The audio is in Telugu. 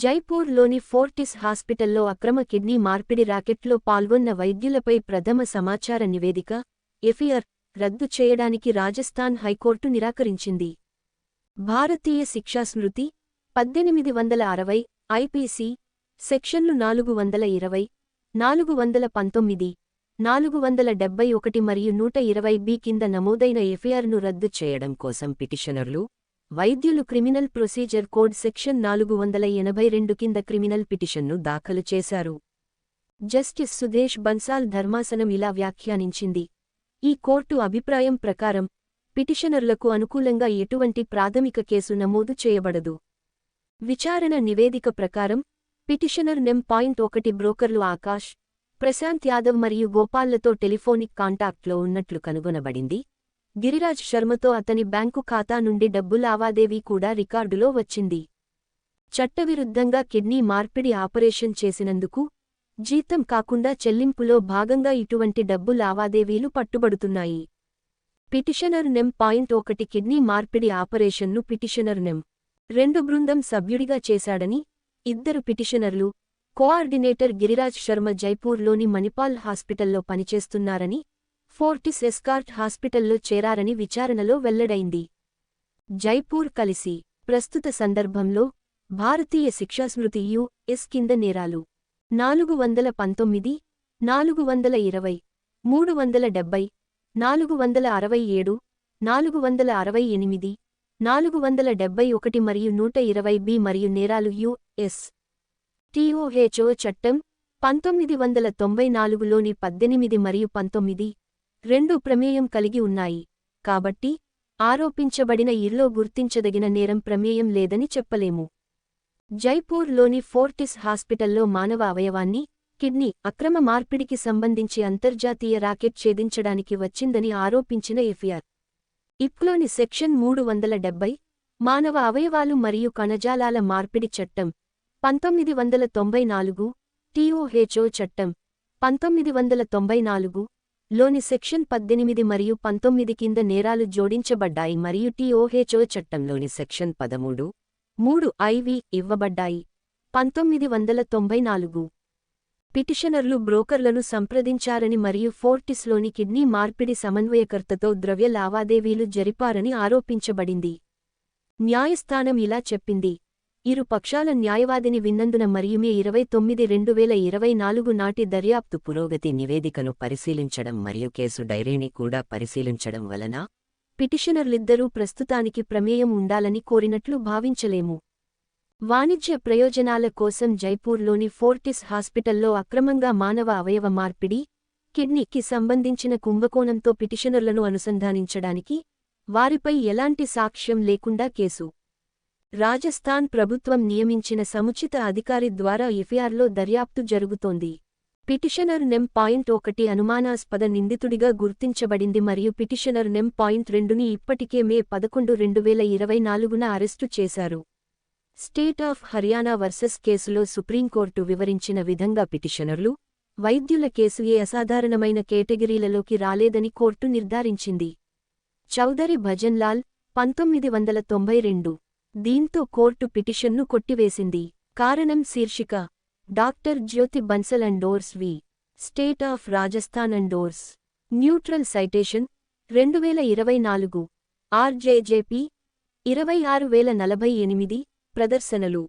జైపూర్లోని ఫోర్టిస్ హాస్పిటల్లో అక్రమ కిడ్నీ మార్పిడి రాకెట్లో పాల్గొన్న వైద్యులపై ప్రథమ సమాచార నివేదిక ఎఫ్ఐఆర్ రద్దు చేయడానికి రాజస్థాన్ హైకోర్టు నిరాకరించింది. భారతీయ శిక్షా స్మృతి పద్దెనిమిది వందల అరవై ఐపీసీ సెక్షన్లు నాలుగు వందల ఇరవై నాలుగు వందల పంతొమ్మిది నాలుగు వందల డెబ్బై ఒకటి మరియు నూట ఇరవై బి కింద నమోదైన ఎఫ్ఐఆర్ను రద్దు చేయడం కోసం పిటిషనర్లు వైద్యులు క్రిమినల్ ప్రొసీజర్ కోడ్ సెక్షన్ నాలుగు వందల ఎనభై రెండు కింద క్రిమినల్ పిటిషన్ను దాఖలు చేశారు. జస్టిస్ సుదేశ్ బన్సాల్ ధర్మాసనం ఇలా వ్యాఖ్యానించింది. ఈ కోర్టు అభిప్రాయం ప్రకారం పిటిషనర్లకు అనుకూలంగా ఎటువంటి ప్రాథమిక కేసు నమోదు చేయబడదు. విచారణ నివేదిక ప్రకారం పిటిషనర్ నెం పాయింట్ ఒకటి బ్రోకర్లు ఆకాష్ ప్రశాంత్ యాదవ్ మరియు గోపాల్లతో టెలిఫోనిక్ కాంటాక్ట్లో ఉన్నట్లు కనుగొనబడింది. గిరిరాజ్ శర్మతో అతని బ్యాంకు ఖాతా నుండి డబ్బు లావాదేవీ కూడా రికార్డులో వచ్చింది. చట్టవిరుద్ధంగా కిడ్నీ మార్పిడి ఆపరేషన్ చేసినందుకు జీతం కాకుండా చెల్లింపులో భాగంగా ఇటువంటి డబ్బు లావాదేవీలు పట్టుబడుతున్నాయి. పిటిషనర్ నెం పాయింట్ ఒకటి కిడ్నీ మార్పిడి ఆపరేషన్ను పిటిషనర్ నెం రెండు బృందం సభ్యుడిగా చేశాడని ఇద్దరు పిటిషనర్లు కోఆర్డినేటర్ గిరిరాజ్ శర్మ జైపూర్లోని మణిపాల్ హాస్పిటల్లో పనిచేస్తున్నారని ఫోర్టిస్ ఎస్కార్ట్ హాస్పిటల్లో చేరారని విచారణలో వెల్లడైంది. జైపూర్ కలిసి ప్రస్తుత సందర్భంలో భారతీయ శిక్షాస్మృతి యు ఎస్ కింద నేరాలు. నాలుగు వందల పంతొమ్మిది నాలుగు వందల ఇరవై మూడు వందల డెబ్బై నాలుగు వందల అరవై ఏడు నాలుగు వందల అరవై ఎనిమిది నాలుగు వందల డెబ్బై ఒకటి మరియు నూట ఇరవై బి మరియు నేరాలు యుఎస్ టిఓహెచ్ఓ చట్టం పంతొమ్మిది వందల తొంభై నాలుగులోని పద్దెనిమిది మరియు పంతొమ్మిది రెండు ప్రమేయం కలిగి ఉన్నాయి. కాబట్టి ఆరోపించబడిన ఇర్లో గుర్తించదగిన నేరం ప్రమేయం లేదని చెప్పలేము. జైపూర్లోని ఫోర్టిస్ హాస్పిటల్లో మానవ అవయవాన్ని కిడ్నీ అక్రమ మార్పిడికి సంబంధించి అంతర్జాతీయ రాకెట్ ఛేదించడానికి వచ్చిందని ఆరోపించిన ఎఫ్ఆర్ ఇప్లోని సెక్షన్ మూడు వందల డెబ్బై మానవ అవయవాలు మరియు కణజాలాల మార్పిడి చట్టం పంతొమ్మిది వందల తొంభై నాలుగు టీఓహెచ్ఓ చట్టం పంతొమ్మిది వందల తొంభై నాలుగు లోని సెక్షన్ పద్దెనిమిది మరియు పంతొమ్మిది కింద నేరాలు జోడించబడ్డాయి మరియు టీఓహెచ్ఓ చట్టంలోని సెక్షన్ పదమూడు మూడు ఐవి ఇవ్వబడ్డాయి. పంతొమ్మిది వందల తొంభై నాలుగు. పిటిషనర్లు బ్రోకర్లను సంప్రదించారని మరియు ఫోర్టిస్లోని కిడ్నీ మార్పిడి సమన్వయకర్తతో ద్రవ్య లావాదేవీలు జరిపారని ఆరోపించబడింది. న్యాయస్థానం ఇలా చెప్పింది. ఇరు పక్షాల న్యాయవాదిని విన్నందున మరియు మే ఇరవై తొమ్మిది రెండు వేల ఇరవై నాలుగు నాటి దర్యాప్తు పురోగతి నివేదికను పరిశీలించడం మరియు కేసు డైరీని కూడా పరిశీలించడం వలన పిటిషనర్లిద్దరూ ప్రస్తుతానికి ప్రమేయం ఉండాలని కోరినట్లు భావించలేము. వాణిజ్య ప్రయోజనాల కోసం జైపూర్లోని ఫోర్టిస్ హాస్పిటల్లో అక్రమంగా మానవ అవయవ మార్పిడి కిడ్నీకి సంబంధించిన కుంభకోణంతో పిటిషనర్లను అనుసంధానించడానికి వారిపై ఎలాంటి సాక్ష్యం లేకుండా కేసు రాజస్థాన్ ప్రభుత్వం నియమించిన సముచిత అధికారి ద్వారా ఎఫ్ఐఆర్లో దర్యాప్తు జరుగుతోంది. పిటిషనర్ నెం పాయింట్ ఒకటి అనుమానాస్పద నిందితుడిగా గుర్తించబడింది మరియు పిటిషనర్ నెం పాయింట్ రెండుని ఇప్పటికే మే పదకొండు రెండు వేల ఇరవై నాలుగున అరెస్టు చేశారు. స్టేట్ ఆఫ్ హర్యానా వర్సెస్ కేసులో సుప్రీంకోర్టు వివరించిన విధంగా పిటిషనర్లు వైద్యుల కేసు ఏ అసాధారణమైన కేటగిరీలలోకి రాలేదని కోర్టు నిర్ధారించింది. చౌదరి భజన్లాల్ పంతొమ్మిది వందల తొంభై రెండు దీంతో కోర్టు పిటిషన్ను కొట్టివేసింది. కారణం శీర్షిక. Doctor Jyoti Bansal and others v. State of Rajasthan and others neutral citation. రెండు వేల ఇరవై నాలుగు. ఆర్జేజేపీ. ఇరవై ఆరు వేల నలభై ఎనిమిది. ప్రదర్శనలు.